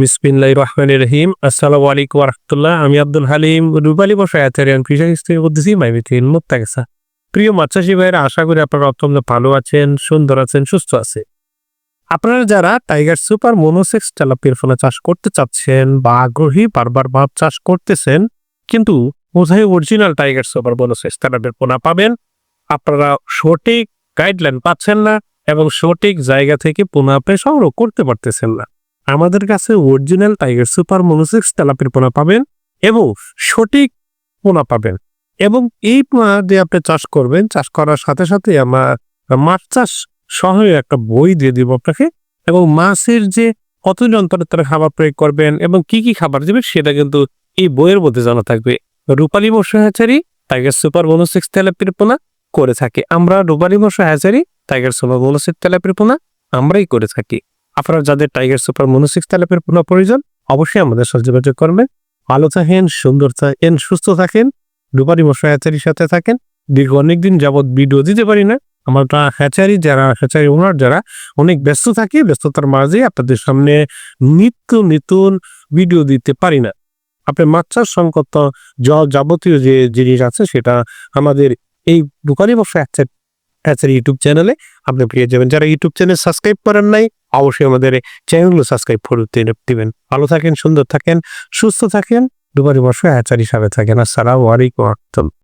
বিসমিল্লাহ আমি আব্দুল হালিম, রুবালি বসা আচারিয়ান কৃষক স্ত্রী বলতেছি মাইমিথিল মুক্তাগেসা প্রিয় মাছাশী ভাইয়েরা, আশা করি আপনারা যারা টাইগার সুপার মনোসেক্স তেলাপিয়ার ফোনা চাষ করতে চাচ্ছেন বা আগ্রহী বারবার ভাব চাষ করতেছেন, কিন্তু কোথায় অরিজিনাল টাইগার সুপার মনোসেক্স তেলাপিয়ার পোনা পাবেন, আপনারা সঠিক গাইডলাইন পাচ্ছেন না এবং সঠিক জায়গা থেকে পোনা আপনি সংগ্রহ করতে পারতেছেন না। আমাদের কাছে অরিজিনাল টাইগার সুপার মনোসেক্স তেলাপির পোনা পাবেন এবং সঠিক পোনা পাবেন। এবং এই পোনা দিয়ে আপনি চাষ করবেন, চাষ করার সাথে সাথে আমার মাছ চাষ সহ একটা বই দিয়ে দিব আপনাকে। এবং মাছের যে কতদিন অন্তরে তারা খাবার প্রয়োগ করবেন এবং কি কি খাবার দেবেন সেটা কিন্তু এই বইয়ের মধ্যে জানা থাকবে। Rupali Matsya hatchery tiger super monosex তেলাপির পোনা করে থাকি। আমরা Rupali Matsya hatchery tiger super monosex তেলাপির পোনা আমরাই করে থাকি। আপনারা যাদের টাইগার সুপার মনোসিক্স তেলাপের পুনঃ প্রয়োজন, অবশ্যই আমাদের সাথে যোগাযোগ করবেন। ভালো থাকেন, সুন্দর থাকেন, সুস্থ থাকেন, দুবারই মশা হ্যাচারির সাথে থাকেন। দীর্ঘ অনেকদিন যাবৎ ভিডিও দিতে পারি না। আমরা হ্যাচারি যারা হ্যাচারি ওনার, যারা অনেক ব্যস্ত থাকি, ব্যস্ততার মাঝে আপনাদের সামনে নিত্য নতুন ভিডিও দিতে পারি না। আপনি মাছ চাষ সংকট জল যাবতীয় যে জিনিস আছে, সেটা আমাদের এই দোকানি বসে হ্যাচারি ইউটিউব চ্যানেলে আপনি পেয়ে যাবেন। যারা ইউটিউব চ্যানেল সাবস্ক্রাইব করেন নাই অবশ্যই আমাদের চ্যানেলগুলো সাবস্ক্রাইব করে দিবেন। ভালো থাকেন, সুন্দর থাকেন, সুস্থ থাকেন, দুবারই বসে হ্যাচারি হিসাবে থাকেন। আসসালামু আলাইকুম।